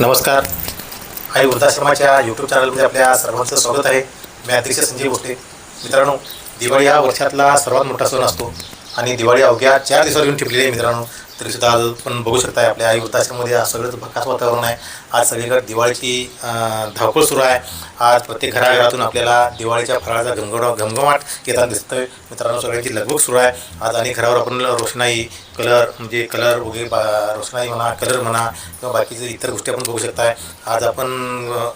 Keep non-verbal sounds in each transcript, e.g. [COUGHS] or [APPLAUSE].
नमस्कार. आई वृद्धाश्रमाच्या यूट्यूब चॅनलमध्ये आपल्या सर्वांचं स्वागत आहे. मी अतिशय संजय गोष्टे मित्रांनो दिवाळी हा वर्षातला सर्वात मोठा सण असतो आणि दिवाळी अवघ्या चार दिवसावर येऊन ठेपलेली आहे मित्रांनो. तरीसुद्धा आज पण बघू शकताय आपल्या आई वृद्धाश्रममध्ये आज सगळंच भकास वातावरण आहे. आज सगळीकडे दिवाळीची धावपळ सुरू आहे. आज प्रत्येक घराघरातून आपल्याला दिवाळीच्या फराळाचा घमघमा घमघमाट येताना दिसतोय. मित्रांनो सगळ्यांची लगबग सुरू आहे. आज आणि घरावर आपण रोषणाई कलर म्हणजे कलर वगैरे बा रोषणाई म्हणा कलर म्हणा किंवा बाकीचे इतर गोष्टी आपण बघू शकताय. आज आपण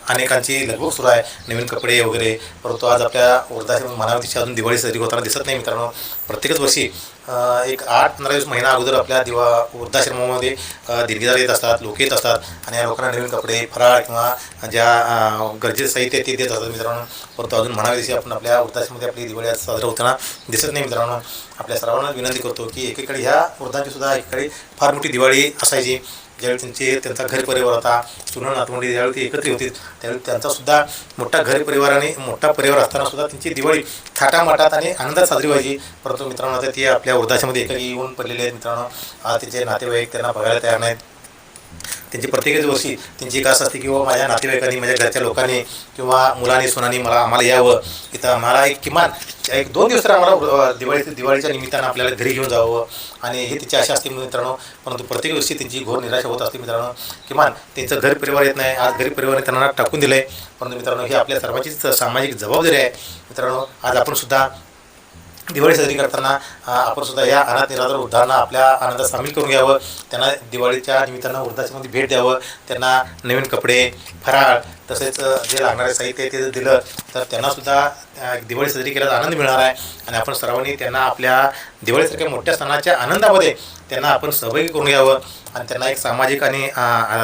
अनेकांची लगबग सुरू आहे. नवीन कपडे वगैरे. परंतु आज आपल्या वृद्धाश्रम मनावतीची अजून दिवाळी साजरी होताना दिसत नाही मित्रांनो. प्रत्येकच वर्षी एक आठ पंधरा दिवस महिना अगोदर आपल्या दिवा वृद्धाश्रमामध्ये अ, दीर्घदार येत असतात लोक येत असतात आणि या लोकांना नवीन कपडे फराळ किंवा ज्या गरजेचं साहित्य आहे ते देत असतात. मित्रांनो परंतु अजून म्हणावे दिवशी आपण आपल्या वृद्धाश्रमामध्ये आपली दिवाळी साजरा होताना दिसत नाही. मित्रांनो आपल्या सर्वांना विनंती करतो की एकीकडे ह्या वृद्धांची सुद्धा एकीकडे फार मोठी दिवाळी असायची. ज्यावेळी त्यांचे त्यांचा घर परिवार होता सुना नातवंडी ज्यावेळी ते एकत्रित होते त्यावेळी त्यांचा सुद्धा मोठा घर परिवार आणि मोठा परिवार असताना सुद्धा त्यांची दिवाळी थाटामाटात आणि आनंदात साजरी व्हायची. परंतु मित्रांनो आता ती आपल्या वृद्धाश्रमामध्ये एकही येऊन पडलेले आहेत. मित्रांनो आज त्यांचे नातेवाईक त्यांना बघायला तयार नाहीत. त्यांची प्रत्येकच गोष्टी त्यांची एक असते किंवा माझ्या नातेवाईकांनी माझ्या घरच्या लोकांनी किंवा मुलांनी सुनांनी मला आम्हाला यावं. इथं आम्हाला एक किमान एक दोन दिवस तर आम्हाला दिवाळी दिवाळीच्या निमित्तानं आपल्याला घरी घेऊन जावं. आणि हे तिची आशा असते मित्रांनो. परंतु प्रत्येक गोष्टी त्यांची घोर निराशा होत असते मित्रांनो. किमान त्यांचं घर परिवार येत नाही. आज घरी परिवार त्यांना टाकून दिलं आहे परंतु मित्रांनो ही आपल्या सर्वांचीच सामाजिक जबाबदारी आहे. मित्रांनो आज आपण सुद्धा दिवाळी साजरी करताना आपण सुद्धा या अनाथ निराधार वृद्धांना आपल्या आनंदात सामील करून घ्यावं. त्यांना दिवाळीच्या निमित्तानं वृद्धाश्रमामध्ये भेट द्यावं. त्यांना नवीन कपडे फराळ तसेच जे लागणारे साहित्य आहे ते जर दिलं तर त्यांनासुद्धा दिवाळी साजरी केल्याचा आनंद मिळणार आहे. आणि आपण सर्वांनी त्यांना आपल्या दिवाळीसारख्या मोठ्या सणाच्या आनंदामध्ये त्यांना आपण सहभागी करून घ्यावं आणि त्यांना एक सामाजिक आणि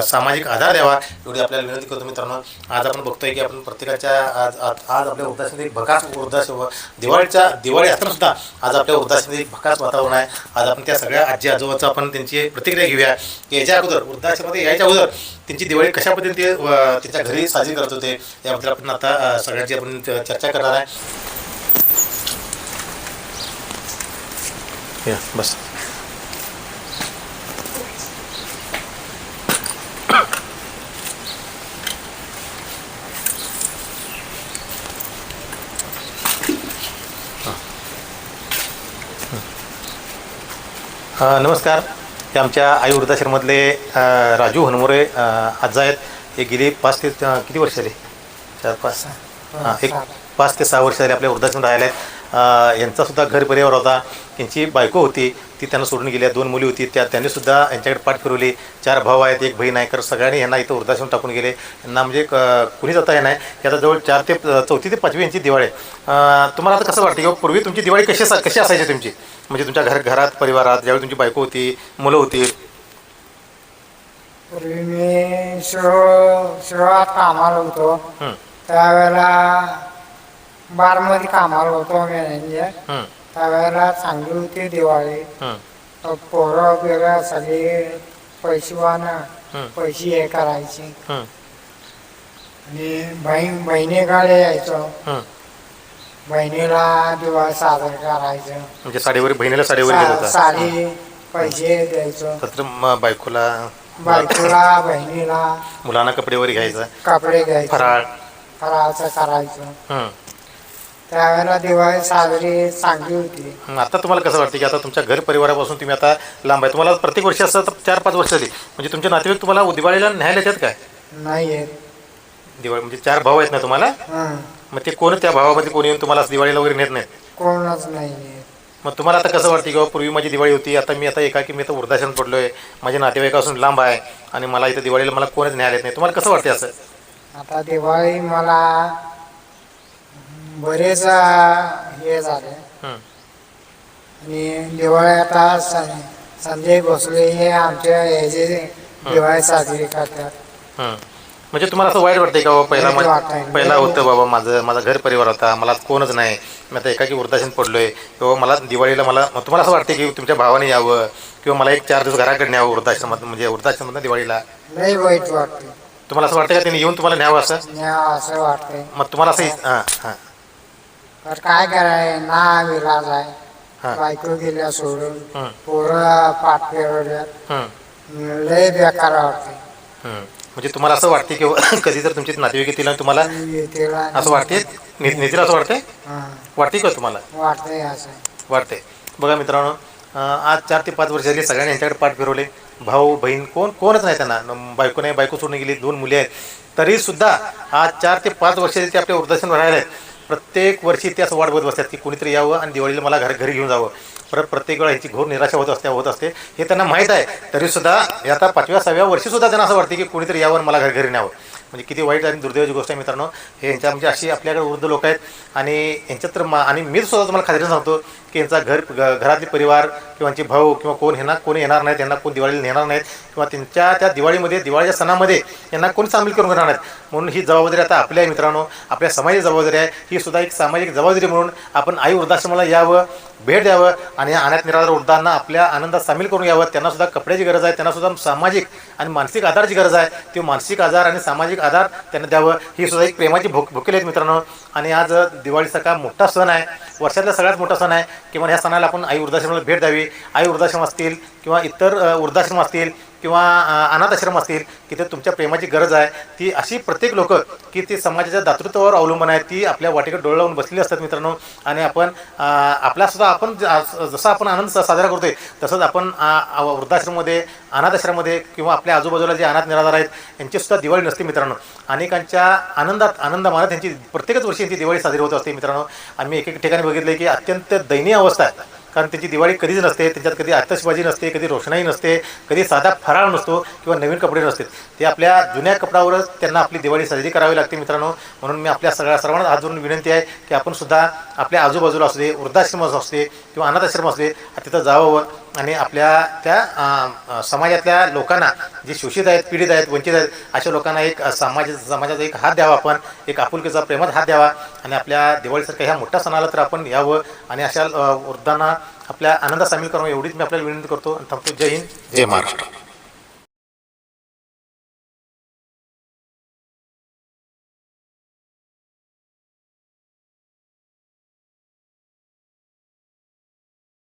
सामाजिक आधार द्यावा एवढी आपल्याला विनंती करतो मित्रांनो. आज आपण बघतोय की आपण प्रत्येकाच्या आज आज आपल्या वृद्धाश्रमात एक भकास वृद्धाश दिवाळीच्या दिवाळी असताना सुद्धा आज आपल्या वृद्धाश्रमात एक भकास वातावरण आहे. आज आपण त्या सगळ्या आजी आजोबाचं आपण त्यांची प्रतिक्रिया घेऊया की याच्या अगोदर वृद्धाश्रमामध्ये यायच्या अगोदर त्यांची दिवाळी कशा पद्धतीने ते त्यांच्या घरी साजरी करत होते. याबद्दल आपण आता सगळ्यांची आपण चर्चा करणार आहे. या बस. नमस्कार. ते आमच्या आई वृद्धाश्रमातले राजू हनमोरे आज आजा आहेत. हे गेली पाच ते किती वर्ष झाली? चार पाच. हां एक पाच ते सहा वर्ष झाले आपल्या वृद्धाश्रम राहिल्या आहेत अ, यांचा सुद्धा घर परिवार होता. त्यांची बायको होती. ती त्यांना सोडून गेल्या. दोन मुली होती. त्या त्यांनी सुद्धा यांच्याकडे पाठ फिरवली. चार भाऊ आहेत एक बहीण आहे. तर सगळ्यांनी यांना इथं वृद्धाश्रम टाकून गेले. यांना म्हणजे क- कुणीच आता हे नाही. याचा जवळ चार ते चौथी ते पाचवी यांची दिवाळी आहे. तुम्हाला आता कसं वाटतं? किंवा पूर्वी तुमची दिवाळी कशी असा- कशी असायची तुमची? म्हणजे तुमच्या घर घरात परिवारात ज्यावेळी तुमची बायको होती मुलं होती पूर्वी मी शिरो शिरोळात कामाला होतो. त्यावेळेला बारमध्ये कामाला होतो मॅनेजर. त्यावेळेला चांगली होती दिवाळी. पोरं बिरं सगळे पैसेवान हं, पैसे हे करायचे. आणि बहीण बहिणीकडे यायचो. बहिणीला दिवाळी साजरा करायचं. म्हणजे साडीवर बहिणीला साडीवर सा- साडी पैसे द्यायचो. तर बायकोला बायकोला बहिणीला. मुलांना कपडे वगैरे घ्यायचं? कपडे घ्यायचे. फराळ. फराळाचं करायचं. हं. त्यावेळेला दिवाळी साजरी चांगली होती. आता तुम्हाला कसं वाटतं की आता तुमच्या घर परिवारापासून तुम्ही आता लांब आहे? तुम्हाला प्रत्येक वर्षी असं चार पाच वर्ष झाली म्हणजे तुमचे नातेवाईक तुम्हाला दिवाळीला न्यायला येतात काय नाही येत. दिवाळी म्हणजे चार भाऊ आहेत ना तुम्हाला? हं. मग ते कोण त्या भावामध्ये कोणी येऊन तुम्हाला दिवाळीला वगैरे नेत नाहीत? कोणच नाही मग तुम्हाला आता कसं वाटतं की बाबा पूर्वी माझी दिवाळी होती आता मी आता एकाकी मी आता वृद्धाश्रम पडलो आहे माझे नातेवाईकापासून लांब आहे आणि मला इथं दिवाळीला मला कोणच न्यायला येत नाही. तुम्हाला कसं वाटते असं? आता दिवाळी मला बरेच हे झाले. हं, आणि दिवाळी आता सं- संजय भोसले हे आमच्या ह्याचे दिवाळी साजरी करतात. हं. म्हणजे तुम्हाला असं वाईट वाटतंय का बाबा पहिला वाईट मा- वाटतंय. पहिला होतं बाबा माझं माझा घर परिवार होता मला कोणच नाही. मी आता एकाकी वृद्धाश्रम पडलोय. किंवा मला दिवाळीला मला तुम्हाला असं वाटतं की तुमच्या भावाने यावं? किंवा मला एक चार दिवस घराकडे न्यावं वृद्धाश्रमात म्हणजे वृद्धाश्रमात दिवाळीला? लई वाईट वाटते तुम्हाला असं वाटतं का त्यांनी येऊन तुम्हाला न्यावं असं? असं वाटतंय. मग तुम्हाला असं हां हां. तर काय कराय ना विलाज आहे बायको गेल्या सोडून पोरं पाठ लय बेकार वाटते हं. म्हणजे तुम्हाला असं वाटते की [COUGHS] कधी जर तुमचे नातेवाईक येतील आणि तुम्हाला असं वाटते ने- नेतील असं वाटते वाटते का तुम्हाला? वाटतंय असं वाटते बघा मित्रांनो अं, आज चार ते पाच वर्ष झाली सगळ्यांनी यांच्याकडे पाठ फिरवले. भाऊ बहीण कोण कोणच नाही त्यांना. न- बायको नाही बायको सोडून गेली दोन मुली आहेत. तरीसुद्धा आज चार ते पाच वर्ष ते आपल्या वृद्धाश्रम राहिले आहेत प्रत्येक वर्षी ते असं वाट बघत बसतात की कोणीतरी यावं आणि दिवाळीला मला घर घरी घेऊन जावं. परत प्रत्येक वेळा ह्याची घोर निराशा होत असते होत असते. हे त्यांना माहीत आहे. तरीसुद्धा हे आता पाचव्या सहाव्या वर्षीसुद्धा त्यांना असं वाटते की कोणीतरी यावं मला घर घरी न्यावं. म्हणजे किती वाईट आणि दुर्दैवाची गोष्ट आहे मित्रांनो. हे यांच्या म्हणजे अशी आपल्याकडे वृद्ध लोक आहेत आणि यांच्यात तर मा आणि मी सुद्धा तुम्हाला खात्रीने सांगतो की यांचा घर घरातील घरातले परिवार किंवा यांचे भाऊ किंवा कोण ह्यांना कोणी येणार नाहीत यांना कोण दिवाळीला नेणार नाहीत किंवा त्यांच्या त्या दिवाळीमध्ये दिवाळीच्या सणामध्ये यांना कोण सामील करून घेणार नाहीत. म्हणून ही जबाबदारी आता आपल्या आहे मित्रांनो. आपल्या समाजाची जबाबदारी आहे. ही सुद्धा एक सामाजिक जबाबदारी म्हणून आपण आई वृद्धाश्रमाला यावं भेट द्यावं आणि या अनाथ निराधार वृद्धांना आपल्या आनंदात सामील करून यावं. त्यांनासुद्धा कपड्याची गरज आहे. त्यांनासुद्धा सामाजिक आणि मानसिक आधाराची गरज आहे. ते मानसिक आजार आणि सामाजिक आधार त्यांना द्यावं. ही सुद्धा एक प्रेमाची भूक भुकेली आहेत मित्रांनो. आणि आज दिवाळीसारखा मोठा सण आहे. वर्षातला सगळ्यात मोठा सण आहे. किंवा ह्या सणाला आपण आई वृद्धाश्रमाला भेट द्यावी. आई वृद्धाश्रम असतील किंवा इतर वृद्धाश्रम असतील किंवा अनाथ आश्रम असतील की ते तुमच्या प्रेमाची गरज आहे ती अशी प्रत्येक लोक की ती समाजाच्या दातृत्वावर अवलंबून आहे ती आपल्या वाटेकडे डोळे लावून बसलेली असतात मित्रांनो. आणि आपण आपल्यासुद्धा आपण जसा आपण आनंद साजरा करतोय तसंच आपण वृद्धाश्रममध्ये अनाथाश्रममध्ये किंवा आपल्या आजूबाजूला जे अनाथ निराधार आहेत यांचीसुद्धा दिवाळी नसते मित्रांनो. अनेकांच्या आनंदात आनंद मानत त्यांची प्रत्येकच वर्षी यांची दिवाळी साजरी होत असते मित्रांनो. आम्ही एक एक ठिकाणी बघितलं की अत्यंत दयनीय अवस्था आहे. कारण त्यांची दिवाळी कधीच नसते त्याच्यात कधी आतषबाजी नसते कधी रोषणाई नसते कधी साधा फराळ नसतो किंवा नवीन कपडे नसते. ते आपल्या जुन्या कपड्यावरच त्यांना आपली दिवाळी साजरी करावी लागते मित्रांनो. म्हणून मी आपल्या सगळ्या सर्वांना हात जोडून विनंती आहे की आपण सुद्धा आपल्या आजूबाजूला असू दे वृद्धाश्रम असू दे किंवा अनाथाश्रम असू दे तिथं जावं आणि आपल्या त्या समाजातल्या लोकांना जे शोषित आहेत पीडित आहेत वंचित आहेत अशा लोकांना एक समाज समाजाचा एक हात द्यावा आपण एक आपुलकीचा प्रेमात हात द्यावा आणि आपल्या दिवाळीसारख्या ह्या मोठ्या सणाला तर आपण यावं आणि अशा वृद्धांना आपल्या आनंदात सामील करावं एवढीच मी आपल्याला विनंती करतो आणि थांबतो. जय हिंद. जय महाराष्ट्र.